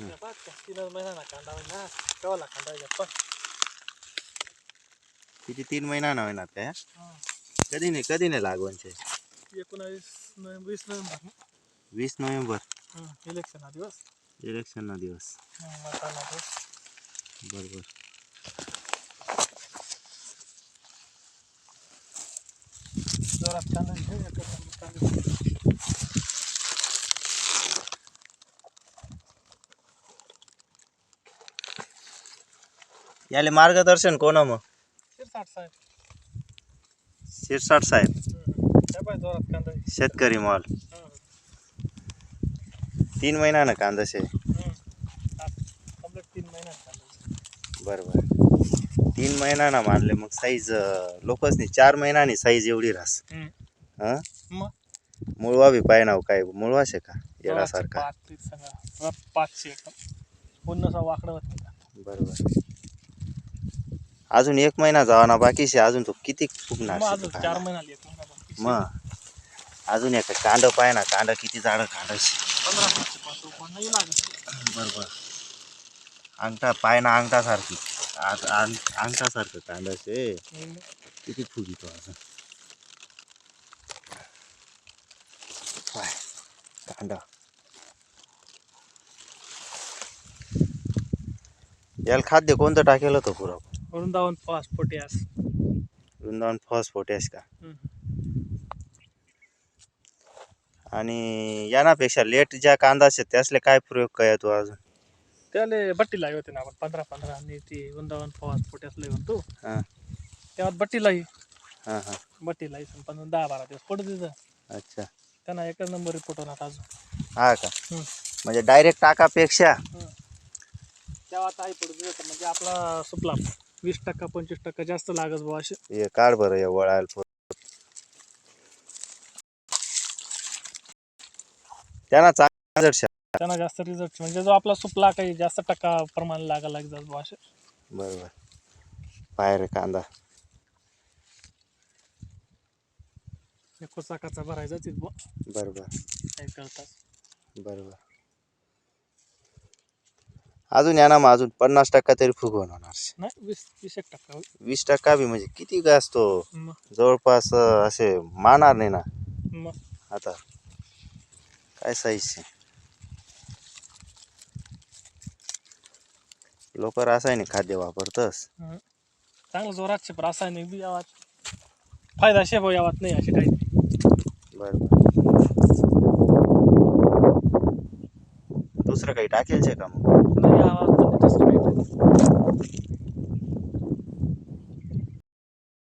त्या पाच का तीनच महिना कांदा होईल ना केव्हा कांदा येईल किती तीन महिना ना होईनात काय. कधी नाही कधी नाही लागवणचे एकोणावीस नोव्हेंबर वीस नोव्हेंबर. वीस नोव्हेंबर इलेक्शन दिवस? इलेक्शन ना दिवस. मतदान दिवस. बरोबर. जोरात कांदा घे, एकच नंबर कांदे. याले मार्गदर्शन कोण मग? शिरसाट साहेब. शिरसाट साहेब. हं. त्या पाय जोरात कांदा. शेतकरी मॉल. हं, तीन महिना ना कांदा शे. हं. कंप्लीट तीन महिन्यात कांदा घे. बरोबर तीन महिना ना मानले मग साईज लोकच नाही चार महिन्यानी साईज एवढी रास. हं. हा? मग? मुळवा बी पाय नाव काय? मुळवा शे का? पाच सगळा रफ पाचशे. एकदम वाकडं होत नाही का. बरोबर अजून एक महिना जावा ना बाकी शे अजून तो किती फुगणार मग अजून तो चार एक महिना बाकी. मग. अजून एक कांड पाय ना कांड किती जाड कांड शे पंधरा पाचशे पाच रुपये नाही लागत. बरोबर. अंगठा पाय ना अंगठा सारखी अंगठा सारखं कांदा शे. किती फुगितो असं पाय कांदा याला खाद्य कोणतं टाकेल होतं पुरा वृंदावन फास्ट पोटॅस वृंदावन फॉस पोटॅश का. आणि यानापेक्षा लेट ज्या कांदा असतात त्यासले काय प्रयोग काय तू अजून? त्याला बट्टी लाई होते ना आपण पंधरा पंधरा आणि ती वृंदावन फास्ट पोटॅस लई म्हणतो. हां. तेव्हा बट्टी लाई. हां हां. बट्टी लाई पण दहा बारा दिवस पडत तिथं अच्छा. त्यांना एकच नंबर रिपोर्ट होणार अजून हा का. म्हणजे डायरेक्ट टाकापेक्षा. तेव्हा आता आई पडत तिथं म्हणजे आपला सुपला. वीस टक्का पंचवीस टक्का जास्त लागत बुवा असे. हे काढ बरं हे वळायला पोर. त्यांना चांगला result शा- त्यांना जास्त रिझल्ट म्हणजे जो आपला सुपला काही जास्त टक्का प्रमाण लागायला लागतात बुवा असे. बरोबर. बाहेर कांदा. एक चाकाचा भरायचा तिथं बरोबर. काही करतात? बरोबर. अजून या ना मग अजून पन्नास टक्का तरी फुगवून होणार नाही वीस वीस एक टक्का होईल. वीस टक्का बी म्हणजे किती काय असतो? मग. जवळपास अं, असे मानार नाही ना? मग. आता काय साईज लोक रासायनिक खाद्य वापरतस. हं. चांगलं जोरात शे रासायनिक बी यावात. फायदा शे भाऊ यावात नाही असे काही बरोबर. दुसरं काही टाकेल का मग? なに慌てて助けてだ